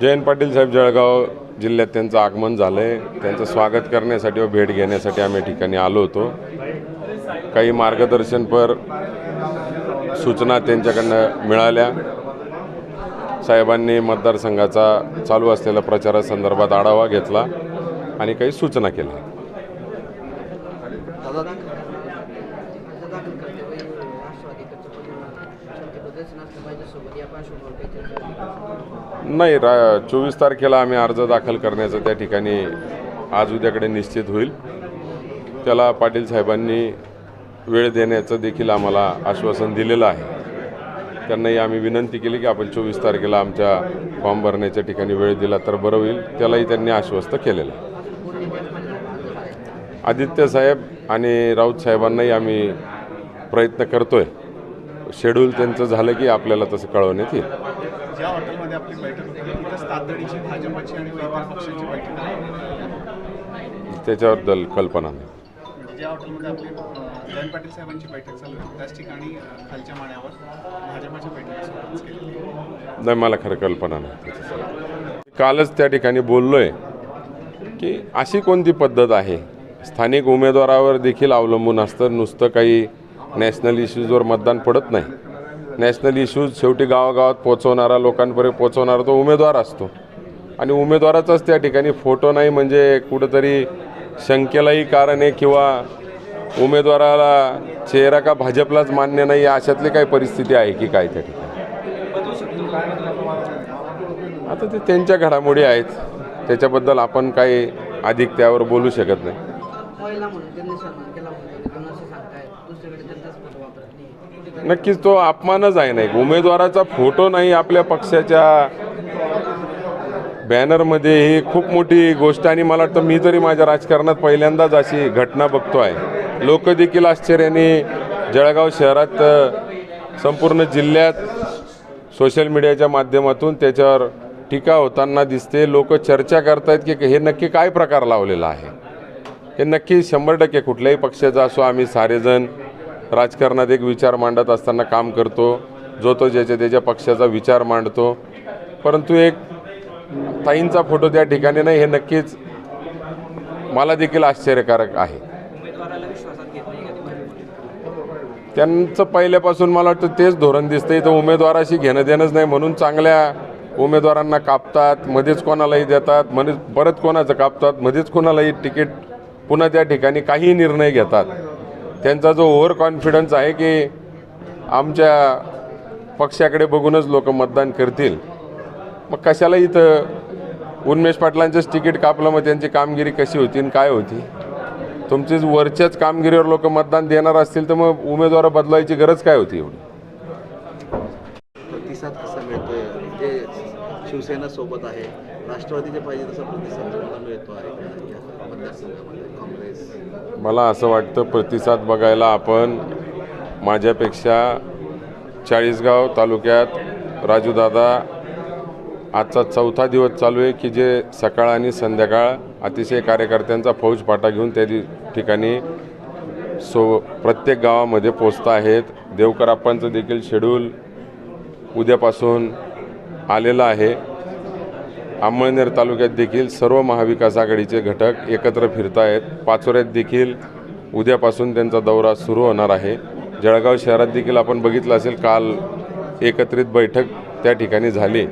जयंत पाटील साहेब जळगाव जिल्ह्यात त्यांचं आगमन झालं आहे त्यांचं स्वागत करण्यासाठी व भेट घेण्यासाठी आम्ही या ठिकाणी आलो होतो. काही मार्गदर्शनपर सूचना त्यांच्याकडनं मिळाल्या. साहेबांनी मतदारसंघाचा चालू असलेल्या प्रचारासंदर्भात आढावा घेतला आणि काही सूचना केल्या दादा दाखल दाखल करते वय राष्ट्रवादीकडचं पण शक्य प्रदर्शन असलं पाहिजे सोबत या पार्श्वभूमीवर काही चर्चा नाही रा चोवीस तारखेला आम्ही अर्ज दाखल करण्याचं त्या ठिकाणी आज उद्याकडे निश्चित होईल. त्याला पाटील साहेबांनी वेळ देण्याचं देखील आम्हाला आश्वासन दिलेलं आहे. त्यांनाही आम्ही विनंती केली की आपण चोवीस तारखेला आमच्या फॉर्म भरण्याच्या ठिकाणी वेळ दिला तर बरं होईल. त्यालाही त्यांनी आश्वस्त केलेलं आहे. आदित्य साहेब आणि राऊत साहेबांनाही आम्ही प्रयत्न करतोय. शेड्यूल त्यांचं झालं की आपल्याला तसं कळवण्यात येईल. ज्या हॉटेलमध्ये आपली बैठक होती तिथंच तातडीची भाजपची आणि इतर पक्षाची बैठक आहे त्याच्याबद्दल कल्पना नाही. म्हणजे ज्या हॉटेलमध्ये आपली अं, जयंत पाटील साहेबांची बैठक चालू आहे त्याच ठिकाणी अं, खालच्या माण्यावर भाजपच्या बैठकीसोबतच केलेली आहे नाही मला खरं कल्पना नाही. कालच त्या ठिकाणी बोललोय की अशी कोणती पद्धत आहे? स्थानिक उमेदवारावर देखील अवलंबून असतं नुसतं काही नॅशनल इश्यूजवर मतदान पडत नाही. नॅशनल इश्यूज शेवटी गावागावात पोचवणारा लोकांपर्यंत पोचवणारा तो उमेदवार असतो. आणि उमेदवाराचाच त्या ठिकाणी फोटो नाही म्हणजे कुठंतरी शंकेलाही कारण आहे किंवा उमेदवाराला चेहरा का भाजपलाच मान्य नाही अशातली काही परिस्थिती आहे की काय त्या ठिकाणी? आता ते त्यांच्या घडामोडी आहेत. त्याच्याबद्दल आपण काही अधिक त्यावर बोलू शकत नाही पहिला म्हणून त्यांनी सन्मान केला म्हणून दोन वर्ष सांगतायत दुसरीकडे त्यांचाच फोटो वापरत नाही नक्कीच तो अपमानच आहे नाही. उमेदवाराचा फोटो नाही आपल्या पक्षाच्या बॅनरमध्ये ही खूप मोठी गोष्ट आणि मला वाटतं मी तरी माझ्या राजकारणात पहिल्यांदाच अशी घटना बघतो आहे. लोक देखील आश्चर्याने जळगाव शहरात संपूर्ण जिल्ह्यात सोशल मीडियाच्या माध्यमातून त्याच्यावर टीका होताना दिसते. लोक चर्चा करतायत की हे नक्की काय प्रकार लावलेला आहे? हे नक्की शंभर टक्के कुठल्याही पक्षाचा असो आम्ही सारेजण राजकारणात एक विचार मांडत असताना काम करतो जो तो ज्याच्या त्याच्या पक्षाचा विचार मांडतो. परंतु एक ताईंचा फोटो त्या ठिकाणी नाही हे नक्कीच मला देखील आश्चर्यकारक आहे. त्यांचं पहिल्यापासून मला वाटतं तेच धोरण दिसतं. इथं उमेदवाराशी घेणं देणंच नाही म्हणून चांगल्या उमेदवारांना कापतात मध्येच कोणालाही देतात मध्येच परत कोणाचं कापतात मध्येच कोणालाही तिकीट पुन्हा त्या ठिकाणी काही निर्णय घेतात. त्यांचा जो ओव्हर कॉन्फिडन्स आहे की आमच्या पक्षाकडे बघूनच लोक मतदान करतील मग कशाला इथं उन्मेष पाटलांचंच तिकीट कापलं मग त्यांची कामगिरी कशी होती आणि काय होती? तुमचीच वरच्याच कामगिरीवर लोक मतदान देणार असतील तर मग उमेदवार बदलायची गरज काय होती एवढी? प्रतिसाद कसा मिळतोय? म्हणजे शिवसेना सोबत आहे. राष्ट्रवादीचे पाहिजे तसा प्रतिसाद तुम्हाला मिळतो आहे मतदारसंघामध्ये काँग्रेस. मला असं वाटतं प्रतिसाद बघायला आपण माझ्यापेक्षा चाळीसगाव तालुक्यात राजूदादा आजचा चौथा दिवस चालू आहे की जे सकाळ आणि संध्याकाळ अतिशय कार्यकर्त्यांचा फौज पाटा घेऊन त्या ठिकाणी सो प्रत्येक गावामध्ये पोचता आहेत. देवकराप्पांचं देखील शेड्यूल उद्यापासून आलेलं आहे. अंमळनेर तालुक्यात देखील सर्व महाविकास आघाडीचे घटक एकत्र फिरत आहेत पाचोऱ्यात देखील उद्यापासून त्यांचा दौरा सुरू होणार आहे. जळगाव शहरात देखील आपण बघितलं असेल काल एकत्रित बैठक त्या ठिकाणी झाली.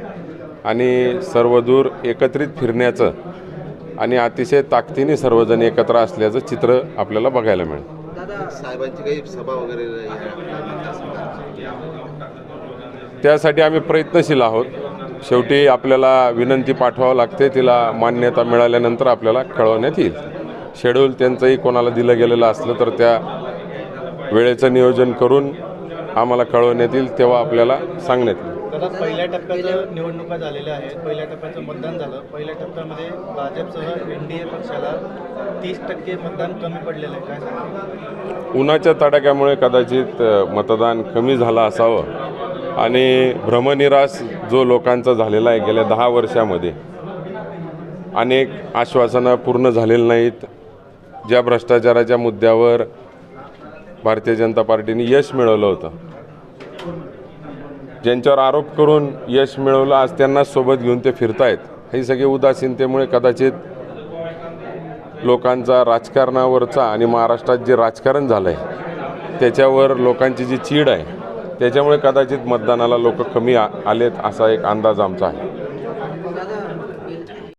आणि सर्वदूर एकत्रित फिरण्याचं आणि अतिशय ताकदीने सर्वजण एकत्र असल्याचं चित्र आपल्याला बघायला मिळेल. दादा साहेबांची काही सभा वगैरे त्यासाठी आम्ही प्रयत्नशील आहोत. शेवटी आपल्याला विनंती पाठवावं लागते तिला मान्यता मिळाल्यानंतर आपल्याला कळवण्यात येईल. शेड्यूल त्यांचंही कोणाला दिलं गेलेलं असलं तर त्या वेळेचं नियोजन करून आम्हाला कळवण्यात येईल तेव्हा आपल्याला सांगण्यात येईल. पहिल्या टप्प्याचं निवडणुका झालेल्या आहेत. पहिल्या टप्प्याचं मतदान झालं. पहिल्या टप्प्यामध्ये भाजपसह एन डी ए पक्षाला तीस टक्के मतदान कमी पडलेलं आहे. काय उन्हाच्या तडाख्यामुळे कदाचित मतदान कमी झालं असावं. आणि भ्रमनिरास जो लोकांचा झालेला आहे गेल्या दहा वर्षामध्ये अनेक आश्वासनं पूर्ण झालेली नाहीत. ज्या भ्रष्टाचाराच्या मुद्द्यावर भारतीय जनता पार्टीने यश मिळवलं होतं. ज्यांच्यावर आरोप करून यश मिळवलं आज त्यांना सोबत घेऊन ते फिरतायत. ही सगळी उदासीनतेमुळे कदाचित लोकांचा राजकारणावरचा आणि महाराष्ट्रात जे राजकारण झालं आहे त्याच्यावर लोकांची जी चीड आहे त्याच्यामुळे कदाचित मतदानाला लोक कमी आ आलेत असा एक अंदाज आमचा आहे.